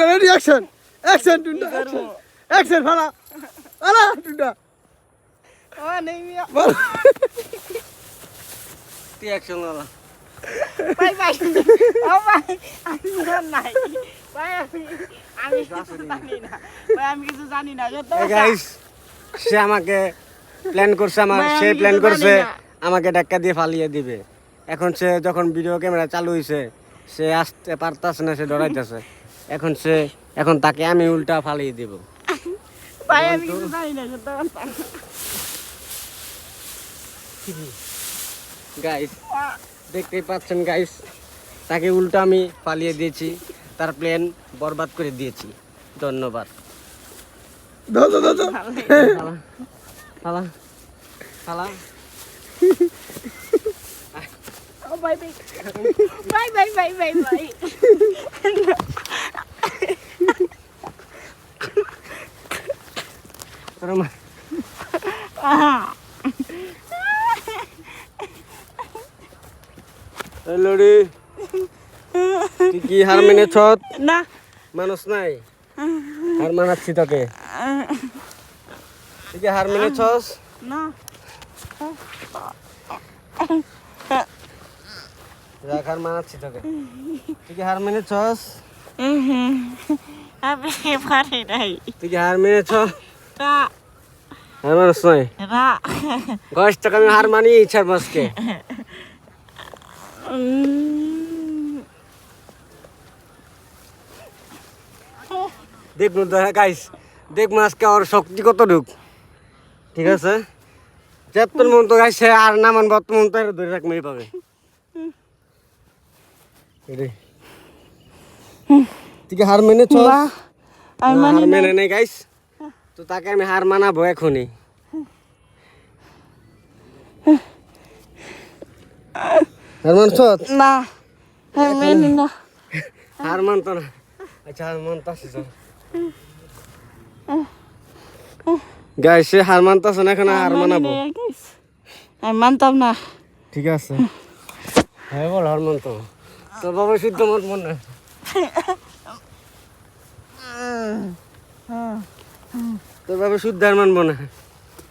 টুন্ডা ready action action টুন্ডা action action ফালা ফালা টুন্ডা ও নেই মিয়া। ফালা তুই অ্যাকশন লালা ভাই ভাই ও ভাই আমি নাই। ভাই আমি আমি কিছু জানি না। ভাই আমি কিছু জানি না। গাইস সে আমাকে প্ল্যান করছে আমার সে প্ল্যান করছে আমাকে ধাক্কা দিয়ে ফালিয়ে দিবে। এখন সে যখন ভিডিও ক্যামেরা চালু হয়েছে সে আসতে পারতাছে না সে ডরাইতেছে। এখন সে এখন তাকে আমি উল্টা ফালিয়ে দিব। ভাই আমি কিছু জানি না গাইস দেখতেই পাচ্ছেন গাইস তাকে উল্টা আমি পালিয়ে দিয়েছি তার প্ল্যান বরবাদ করে দিয়েছি। ধন্যবাদ। দাও দাও দাও। খালা লড়ি তুই কি হার মেনেছ না মানুষ নাই হার মানাচ্ছি তোকে তুই কি হার মেনেছস না যাক হার মানাচ্ছি তোকে তুই কি হার মেনেছস আমি পারি নাই তুই কি হার মেনেছ নাই না গছ টাকা আমি হার মানি ইচ্ছার মাসকে দেখুন গাইস দেখব আজকে ওর শক্তি কত ঢুক ঠিক আছে? যেতন মন তো গাইছে আর না মান বর্তমান তো ধরে রাখ মেয়ে পাবে। তুই হার মেনেছ? না আমি হার মেনে নেই। গাইস তো তাকে আমি হার মানাবো এখনই। হার মানছ না হার মানতো না। আচ্ছা হার মানতাছে চল। গাইস সে হার মানতাছে না এখন হার মানাবো। আমি মানতাম না। ঠিক আছে। হ্যাঁ বল হার মানতো। তো বাবা শুদ্ধ মত মনে তোর বাবা শুদ্ধ হার মানবো না।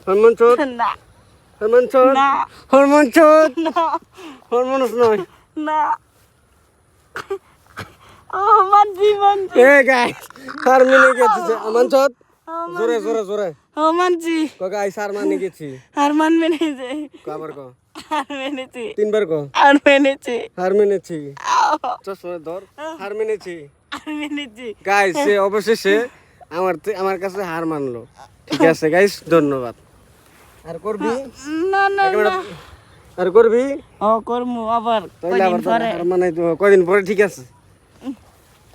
হরমোন চোদ না। হরমোন চোদ না। হরমোন চোদ না। হরমোনস নয়। না। মানছি এ গাইস হার মেনে গেছে চোদ জোরে জোরে জোরে। ও মানছি। ক গাইস হার মানে গেছি। আর মান মেনেছে। ক আবার ক। আর মেনেছি। তিনবার ক। আর মেনেছি। হার মেনেছি। চশমা ধর। হার মেনেছি। আর মেনেছি। গাইস অবশেষে আমার আমার কাছে হার মানলো। ঠিক আছে গাইস ধন্যবাদ। আর করবি? না না আর করবি? ও করমু আবার তোর পরে। মানাই দেবো পরে ঠিক আছে।